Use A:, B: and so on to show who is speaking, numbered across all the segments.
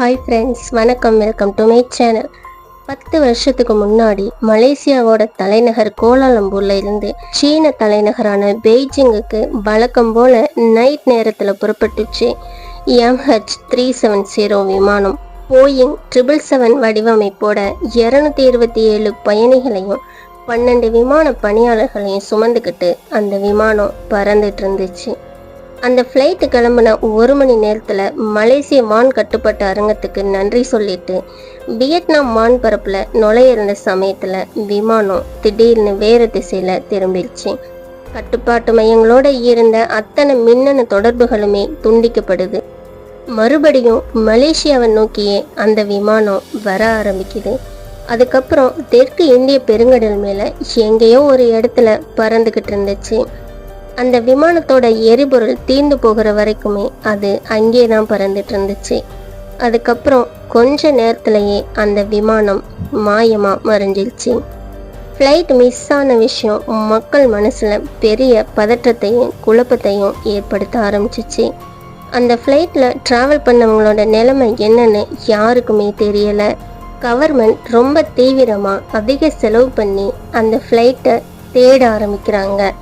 A: Hi friends வணக்கம். Welcome to my channel பத்து வருஷத்துக்கு முன்னாடி மலேசியாவோட தலைநகர் கோலாலம்பூர்ல இருந்து சீன தலைநகரான பெய்ஜிங்குக்கு வழக்கம் போல நைட் நேரத்தில் புறப்பட்டுச்சு எம்ஹெச் த்ரீ செவன் ஜீரோ விமானம். போயிங் ட்ரிபிள் செவன் வடிவமைப்போட இருநூத்தி இருபத்தி ஏழு பயணிகளையும் பன்னெண்டு விமான பணியாளர்களையும் சுமந்துக்கிட்டு அந்த விமானம் பறந்துட்டு இருந்துச்சு. அந்த ஃப்ளைட்டு கிளம்புன ஒரு மணி நேரத்தில் மலேசிய வான் கட்டுப்பட்ட அரங்கத்துக்கு நன்றி சொல்லிட்டு வியட்நாம் வான் பரப்பில் நுழைய இருந்த சமயத்தில் விமானம் திடீர்னு வேறு திசையில் திரும்பிடுச்சு. கட்டுப்பாட்டு மையங்களோட இருந்த அத்தனை மின்னணு தொடர்புகளுமே துண்டிக்கப்படுது. மறுபடியும் மலேசியாவை நோக்கியே அந்த விமானம் வர ஆரம்பிக்குது. அதுக்கப்புறம் தெற்கு இந்திய பெருங்கடல் மேலே எங்கேயோ ஒரு இடத்துல பறந்துக்கிட்டு இருந்துச்சு. அந்த விமானத்தோட எரிபொருள் தீர்ந்து போகிற வரைக்குமே அது அங்கே தான் பறந்துட்டு இருந்துச்சு அதுக்கப்புறம் கொஞ்ச நேரத்திலேயே அந்த விமானம் மாயமாக மறைஞ்சிருச்சு. ஃப்ளைட் மிஸ் ஆன விஷயம் மக்கள் மனசில் பெரிய பதற்றத்தையும் குழப்பத்தையும் ஏற்படுத்த ஆரம்பிச்சிச்சு. அந்த ஃப்ளைட்டில் ட்ராவல் பண்ணவங்களோட நிலைமை என்னன்னு யாருக்குமே தெரியலை. கவர்மெண்ட் ரொம்ப தீவிரமாக அதிக செலவு பண்ணி அந்த ஃப்ளைட்டை தேட ஆரம்பிக்கிறாங்க.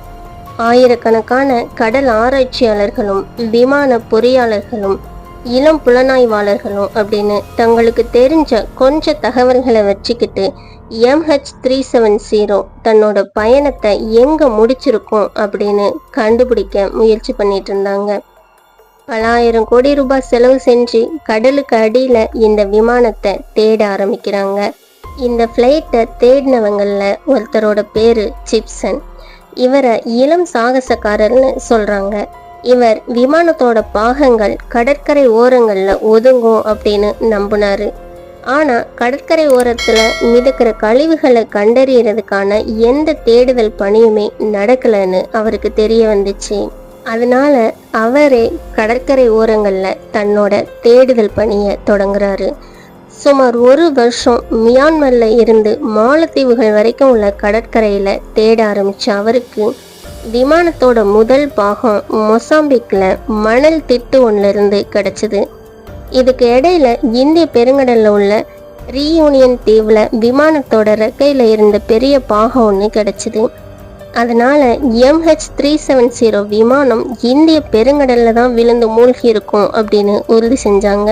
A: ஆயிரக்கணக்கான கடல் ஆராய்ச்சியாளர்களும் விமான பொறியாளர்களும் இளம் புலனாய்வாளர்களும் அப்படின்னு தங்களுக்கு தெரிஞ்ச கொஞ்ச தகவல்களை வச்சுக்கிட்டு எம்ஹெச் த்ரீ செவன் ஜீரோ தன்னோட பயணத்தை எங்க முடிச்சிருக்கோம் அப்படின்னு கண்டுபிடிக்க முயற்சி பண்ணிட்டு இருந்தாங்க. பல ஆயிரம் கோடி ரூபாய் செலவு செஞ்சு கடலுக்கு அடியில இந்த விமானத்தை தேட ஆரம்பிக்கிறாங்க. இந்த ஃப்ளைட்டை தேடினவங்களில் ஒருத்தரோட பேரு சிப்சன் இவரை இளம் சாகசக்காரர்னு சொல்றாங்க. இவர் விமானத்தோட பாகங்கள் கடற்கரை ஓரங்கள்ல ஒதுங்கும் அப்படின்னு நம்பினாரு. ஆனா கடற்கரை ஓரத்துல மிதக்கிற கழிவுகளை கண்டறியறதுக்கான எந்த தேடுதல் பணியுமே நடக்கலன்னு அவருக்கு தெரிய வந்துச்சு. அதனால அவரே கடற்கரை ஓரங்கள்ல தன்னோட தேடுதல் பணியை தொடங்குறாரு. சுமார் ஒரு வருஷம் மியான்மரில் இருந்து மாலத்தீவுகள் வரைக்கும் உள்ள கடற்கரையில் தேட ஆரம்பித்த அவருக்கு விமானத்தோட முதல் பாகம் மொசாம்பிக்கில் மணல் திட்டு ஒன்றிலிருந்து கிடச்சிது. இதுக்கு இடையில இந்திய பெருங்கடலில் உள்ள ரீயூனியன் தீவில் விமானத்தோட ரெக்கையில் இருந்த பெரிய பாகம் ஒன்று கிடச்சிது. அதனால எம்ஹெச் த்ரீ செவன் ஜீரோ விமானம் இந்திய பெருங்கடலில் தான் விழுந்து மூழ்கி இருக்கும் அப்படின்னு உறுதி செஞ்சாங்க.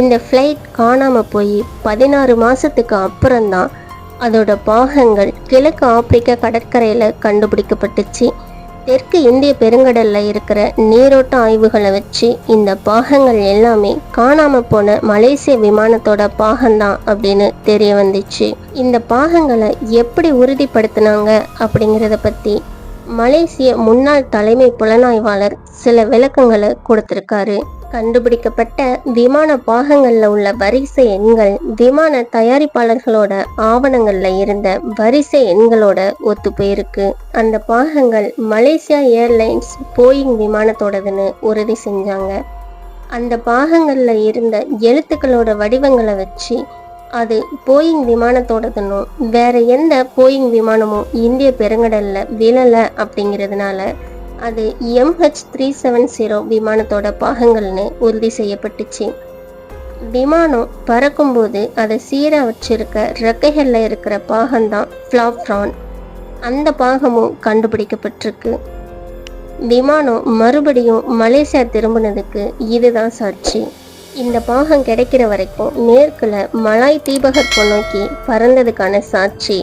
A: இந்த ஃப்ளைட் காணாமல் போய் பதினாறு மாதத்துக்கு அப்புறம்தான் அதோட பாகங்கள் கிழக்கு ஆப்பிரிக்க கடற்கரையில் கண்டுபிடிக்கப்பட்டுச்சு. தெற்கு இந்திய பெருங்கடலில் இருக்கிற நீரோட்ட ஆய்வுகளை வச்சு இந்த பாகங்கள் எல்லாமே காணாமல் போன மலேசிய விமானத்தோட பாகம்தான் அப்படின்னு தெரிய வந்துச்சு. இந்த பாகங்களை எப்படி உறுதிப்படுத்தினாங்க அப்படிங்கிறத பற்றி மலேசிய முன்னாள் தலைமை புலனாய்வாளர் சில விளக்கங்களை கொடுத்திருக்காரு. கண்டுபிடிக்கப்பட்ட விமான பாகங்கள்ல உள்ள வரிசை எண்கள் விமான தயாரிப்பாளர்களோட ஆவணங்கள்ல இருந்த வரிசை எண்களோட ஒத்து போயிருக்கு. அந்த பாகங்கள் மலேசியா ஏர்லைன்ஸ் போயிங் விமானத்தோடதுன்னு உறுதி செஞ்சாங்க. அந்த பாகங்கள்ல இருந்த எழுத்துக்களோட வடிவங்களை வச்சு அது போயிங் விமானத்தோடதுன்னும் வேற எந்த போயிங் விமானமும் இந்திய பெருங்கடல்ல விழல அப்படிங்கிறதுனால அது எம்ஹெச் த்ரீ செவன் ஜீரோ விமானத்தோட பாகங்கள்னு உறுதி செய்யப்பட்டுச்சு. விமானம் பறக்கும்போது அதை சீராக வச்சிருக்க ரெக்கைகளில் இருக்கிற பாகம்தான் ஃப்ளாப்ரான் அந்த பாகமும் கண்டுபிடிக்கப்பட்டிருக்கு. விமானம் மறுபடியும் மலேசியா திரும்பினதுக்கு இதுதான் சாட்சி. இந்த பாகம் கிடைக்கிற வரைக்கும் மேற்குல மலாய் தீபகற்பம் நோக்கி பறந்ததுக்கான சாட்சி.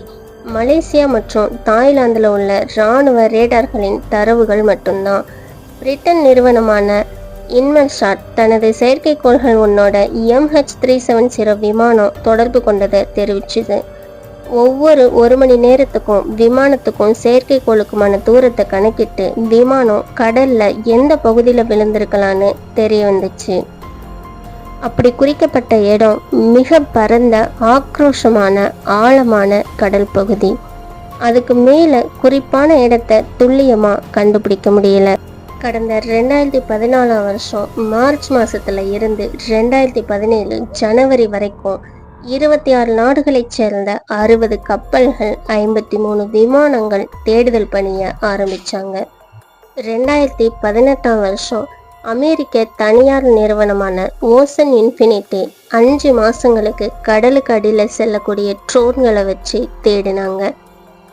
A: மலேசியா மற்றும் தாய்லாந்தில் உள்ள இராணுவ ரேடார்களின் தரவுகள் மட்டும்தான். பிரிட்டன் நிறுவனமான இன்மெல்ஷாட் தனது செயற்கைக்கோள்கள் உன்னோட எம்ஹெச் த்ரீ செவன் ஜீரோ விமானம் தொடர்பு கொண்டதை தெரிவிச்சுது. ஒவ்வொரு ஒரு மணி நேரத்துக்கும் விமானத்துக்கும் செயற்கைக்கோளுக்குமான தூரத்தை கணக்கிட்டு விமானம் கடல்ல எந்த பகுதியில் விழுந்திருக்கலான்னு தெரிய வந்துச்சு. அப்படி குறிக்கப்பட்ட இடம் மிக பரந்த ஆக்ரோஷமான ஆழமான கடல் பகுதி. அதுக்கு மேலே குறிப்பான இடத்தை துல்லியமாக கண்டுபிடிக்க முடியல. கடந்த ரெண்டாயிரத்தி பதினாலாம் வருஷம் மார்ச் மாதத்தில் இருந்து ரெண்டாயிரத்தி பதினேழு ஜனவரி வரைக்கும் இருபத்தி ஆறு நாடுகளைச் சேர்ந்த அறுபது கப்பல்கள் ஐம்பத்தி மூணு விமானங்கள் தேடுதல் பணியை ஆரம்பித்தாங்க ரெண்டாயிரத்தி பதினெட்டாம் வருஷம் அமெரிக்க தனியார் நிறுவனமான ஓசன் இன்ஃபினிட்டி அஞ்சு மாதங்களுக்கு கடலுக்கு அடியில் செல்லக்கூடிய ட்ரோன்களை வச்சு தேடினாங்க.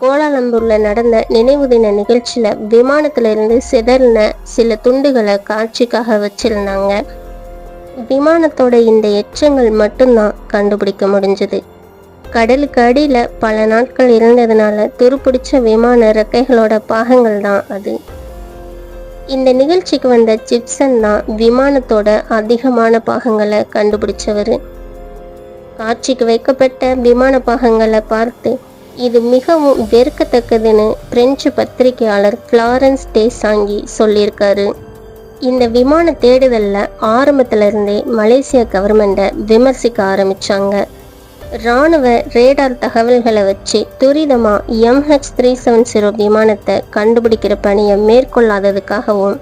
A: கோலாலம்பூரில் நடந்த நினைவு தின நிகழ்ச்சியில் விமானத்துல இருந்து சிதறின சில துண்டுகளை காட்சிக்காக வச்சிருந்தாங்க. விமானத்தோட இந்த எச்சங்கள் மட்டும்தான் கண்டுபிடிக்க முடிஞ்சது. கடலுக்கு அடியில் பல நாட்கள் இருந்ததுனால துருப்பிடிச்ச விமான இறக்கைகளோட பாகங்கள் தான் அது. இந்த நிகழ்ச்சிக்கு வந்த சிப்சன் தான் விமானத்தோட அதிகமான பாகங்களை கண்டுபிடிச்சவர். காட்சிக்கு வைக்கப்பட்ட விமான பாகங்களை பார்த்து இது மிகவும் வெறுக்கத்தக்கதுன்னு பிரெஞ்சு பத்திரிகையாளர் ஃப்ளாரன்ஸ் டே சாங்கி சொல்லியிருக்காரு. இந்த விமான தேடுதலில் ஆரம்பத்திலிருந்தே மலேசிய கவர்மெண்ட்டை விமர்சிக்க ஆரம்பித்தாங்க ராணுவ ரேடார் தகவல்களை வச்சு துரிதமா எம்ஹெச் த்ரீ செவன் ஜீரோ விமானத்தை கண்டுபிடிக்கிற பணியை மேற்கொள்ளாததுக்காகவும்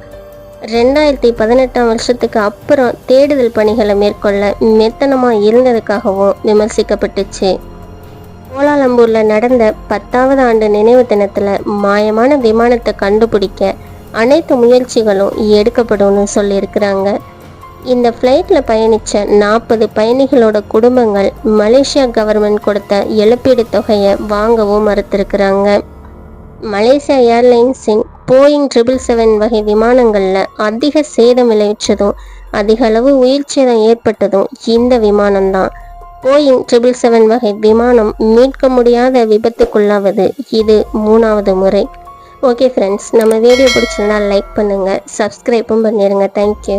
A: ரெண்டாயிரத்தி பதினெட்டாம் வருஷத்துக்கு அப்புறம் தேடுதல் பணிகளை மேற்கொள்ள மெத்தனமாக இருந்ததுக்காகவும் விமர்சிக்கப்பட்டுச்சு. கோலாலம்பூரில் நடந்த பத்தாவது ஆண்டு நினைவு தினத்தில் மாயமான விமானத்தை கண்டுபிடிக்க அனைத்து முயற்சிகளும் எடுக்கப்படும்னு சொல்லியிருக்கிறாங்க. இந்த ஃப்ளைட்டில் பயணித்த நாற்பது பயணிகளோட குடும்பங்கள் மலேசியா கவர்மெண்ட் கொடுத்த இழப்பீடு தொகையை வாங்கவும் மறுத்திருக்கிறாங்க. மலேசியா ஏர்லைன்ஸின் போயிங் ட்ரிபிள் செவன் வகை விமானங்களில் அதிக சேதம் விளைவிச்சதும் அதிக அளவு உயிர் சேதம் ஏற்பட்டதும் இந்த விமானம்தான். போயிங் ட்ரிபிள் செவன் வகை விமானம் மீட்க முடியாத விபத்துக்குள்ளாவது இது மூணாவது முறை. ஓகே ஃப்ரெண்ட்ஸ் நம்ம வீடியோ பிடிச்சிருந்தா லைக் பண்ணுங்கள் சப்ஸ்கிரைப்பும் பண்ணிடுங்க தேங்க்யூ